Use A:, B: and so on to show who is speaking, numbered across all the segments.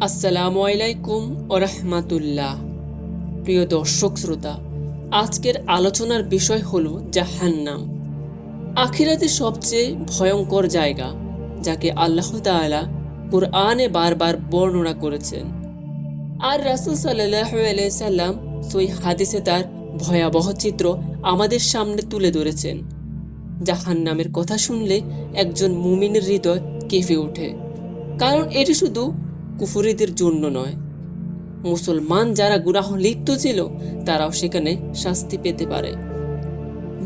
A: আসসালামু আলাইকুম ওরহমাতুল্লাহ প্রিয় দর্শক শ্রোতা, আজকের আলোচনার বিষয় হলো জাহান্নাম। আখিরাতে সবচেয়ে ভয়ঙ্কর জায়গা, যাকে আল্লাহ তাআলা কুরআনে বারবার বর্ণনা করেছেন। আর রাসূল আলাইহি সাল্লাম সই হাদিসে তার ভয়াবহ চিত্র আমাদের সামনে তুলে ধরেছেন। জাহান্নামের কথা শুনলে একজন মুমিনের হৃদয় কেঁপে ওঠে। কারণ এটি শুধু কুফুরিদের জন্য নয়। মুসলমান যারা গুনাহ লিপ্ত ছিল, তারাও সেখানে শাস্তি পেতে পারে।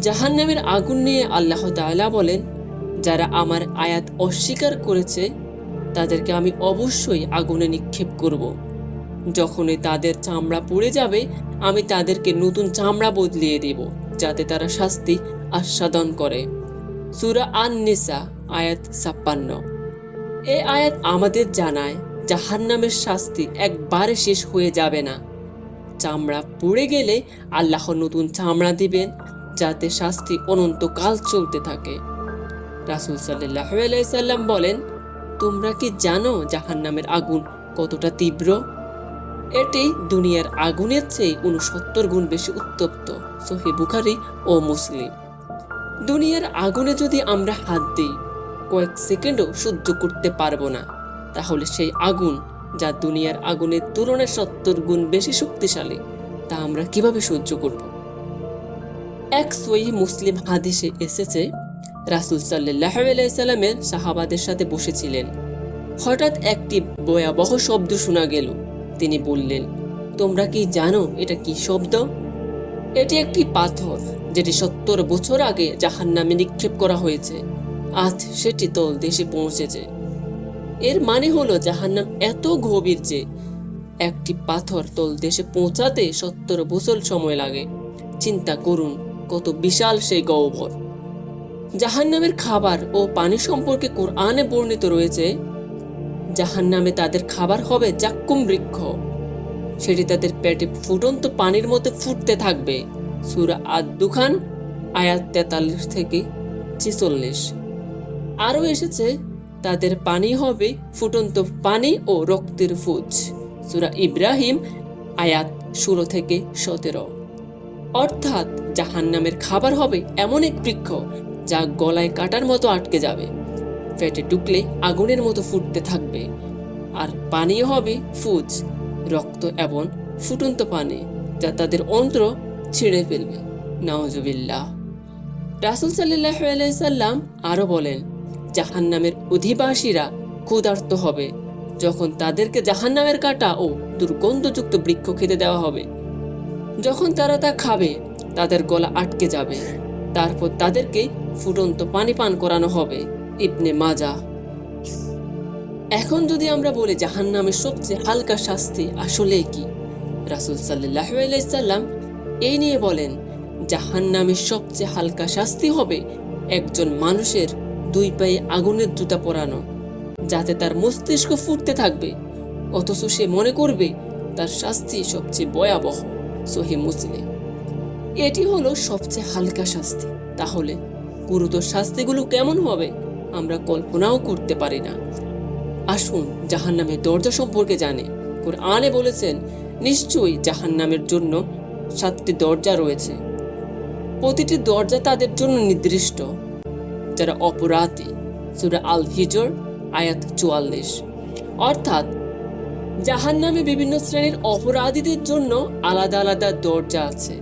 A: জাহান্নামের আগুন নিয়ে আল্লাহ তাআলা বলেন, যারা আমার আয়াত অস্বীকার করেছে, তাদেরকে আমি অবশ্যই আগুনে নিক্ষেপ করব। যখনই তাদের চামড়া পড়ে যাবে, আমি তাদেরকে নতুন চামড়া বদলিয়ে দেব, যাতে তারা শাস্তি আস্বাদন করে। সুরা আন নিসা আয়াত ছাপ্পান্ন। এ আয়াত আমাদের জানায় জাহান্নামের শাস্তি একবারে শেষ হয়ে যাবে না। চামড়া পুড়ে গেলে আল্লাহ নতুন চামড়া দিবেন, যাতে শাস্তি অনন্তকাল চলতে থাকে। রাসুল সাল্লাহ সাল্লাম বলেন, তোমরা কি জানো জাহান্নামের আগুন কতটা তীব্র? এটি দুনিয়ার আগুনের চেয়ে উনসত্তর গুণ বেশি উত্তপ্ত। সহি বুখারি ও মুসলিম। দুনিয়ার আগুনে যদি আমরা হাত দিই, কয়েক সেকেন্ডও সহ্য করতে পারব না। তাহলে সেই আগুন, যা দুনিয়ার আগুনের তুলনায় সত্তর গুণ বেশি শক্তিশালী, তা আমরা কীভাবে সহ্য করব? এক সই মুসলিম হাদিসে এসেছে, রাসুল সাল্লাহ সাল্লামের সাহাবাদের সাথে বসেছিলেন। হঠাৎ একটি ভয়াবহ শব্দ শোনা গেল। তিনি বললেন, তোমরা কি জানো এটা কি শব্দ? এটি একটি পাথর, যেটি সত্তর বছর আগে জাহান্নামে নিক্ষেপ করা হয়েছে। আজ সেটি তল দেশে পৌঁছেছে। এর মানে হলো জাহান্নাম এত গভীর যে একটি পাথর তল দেশে পৌঁছাতে সত্তর বছর সময় লাগে। চিন্তা করুন, কত বিশাল সেই গহ্বর। জাহান্নামের খাবার ও পানি সম্পর্কে কোরআনে বর্ণিত রয়েছে, জাহান্নামে তাদের খাবার হবে জাক্কুম বৃক্ষ। সেটি তাদের পেটে ফুটন্ত পানির মতো ফুটতে থাকবে। সুরা আদ দুখান আয়াত তেতাল্লিশ থেকে ছিচল্লিশ। আরও এসেছে তাদের পানি হবে ফুটন্ত পানি ও রক্তের ফুজ। সুরা ইব্রাহিম, আয়াত ষোলো থেকে সতেরো। অর্থাৎ জাহান্নামের খাবার হবে এমন এক বৃক্ষ যা গলায় কাটার মতো আটকে যাবে। ফেটে ঢুকলে আগুনের মতো ফুটতে থাকবে। আর পানীয় হবে ফুজ, রক্ত এবং ফুটন্ত পানি যা তাদের অন্ত্র ছিঁড়ে ফেলবে। নওজবিল্লাহ রাসুল সাল্লাহ সাল্লাম আরও বলেন জাহান্নামের অধিবাসীরা ক্ষুধার্ত হবে। যখন তাদেরকে জাহান্নামের কাটা ও দুর্গন্ধযুক্ত বৃক্ষ খেতে দেওয়া হবে। যখন তারা তা খাবে, তাদের গলা আটকে যাবে। তারপর তাদেরকে ফুটন্ত পানি পান করানো হবে। ইবনে মাজা এখন যদি আমরা বলি জাহান্নামের সবচেয়ে হালকা শাস্তি আসলে কি? রাসুল সাল্লাহ এই নিয়ে বলেন, জাহান্নামের সবচেয়ে হালকা শাস্তি হবে একজন মানুষের দুই পায়ে আগুনের জুতা পরানো, যাতে তার মস্তিষ্ক ফুটতে থাকবে। অথচ সে মনে করবে, তার শাস্তি সবচেয়ে ভয়াবহ, সহি মুসলিম। এটি হলো সবচেয়ে হালকা শাস্তি। তাহলে গুরুতর শাস্তিগুলো কেমন হবে, আমরা কল্পনাও করতে পারি না। আসুন জাহান জাহান্নামের দরজা সম্পর্কে জানে। কোরআনে বলেছেন, নিশ্চয়ই জাহান্নামের জন্য সাতটি দরজা রয়েছে। প্রতিটি দরজা তাদের জন্য নির্দিষ্ট। যারা অপরাধী। সুরা আল হিজর আয়াত চুয়াল্লিশ। অর্থাৎ জাহান নামে বিভিন্ন শ্রেণির অপরাধীদের জন্য আলাদা আলাদা দরজা আছে।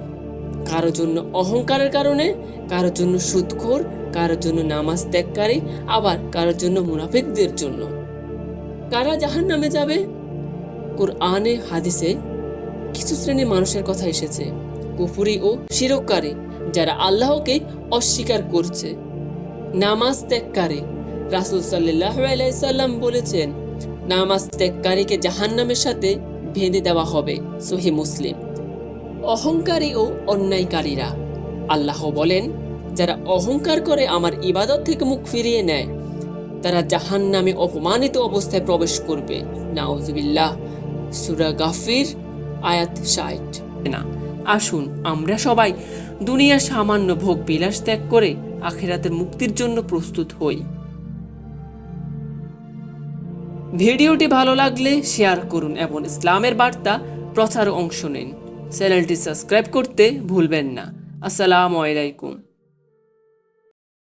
A: কারও জন্য অহংকারের কারণে, কারও জন্য সুদখোর কারোর জন্য নামাজ ত্যাগকারী, আবার কারোর জন্য মুনাফিকদের জন্য। কারা জাহান নামে যাবে? কোরআনে, হাদিসে কিছু শ্রেণির মানুষের কথা এসেছে। কুফুরি ও শিরককারী যারা আল্লাহকে অস্বীকার করছে। নামাজ ত্যাগকারী রাসুল সাল্লাহ বলেছেন নামাজ ত্যাগকারীকে জাহান্নামের সাথে বেঁধে দেওয়া হবে সহি মুসলিম। অহংকারী ও অন্যায়কারীরা। আল্লাহ বলেন, যারা অহংকার করে আমার ইবাদত থেকে মুখ ফিরিয়ে নেয়, তারা জাহান নামে অপমানিত অবস্থায় প্রবেশ করবে। নাউজবিল্লাহ। সুরা গাফির, আয়াত ষাট। না, আসুন, আমরা সবাই দুনিয়ার সামান্য ভোগ বিলাস ত্যাগ করে আখেরাতের মুক্তির জন্য প্রস্তুত হই। ভিডিওটি ভালো লাগলে শেয়ার করুন এবং ইসলামের বার্তা প্রচার অংশ নিন। চ্যানেলটি সাবস্ক্রাইব করতে ভুলবেন না। আসসালামু আলাইকুম।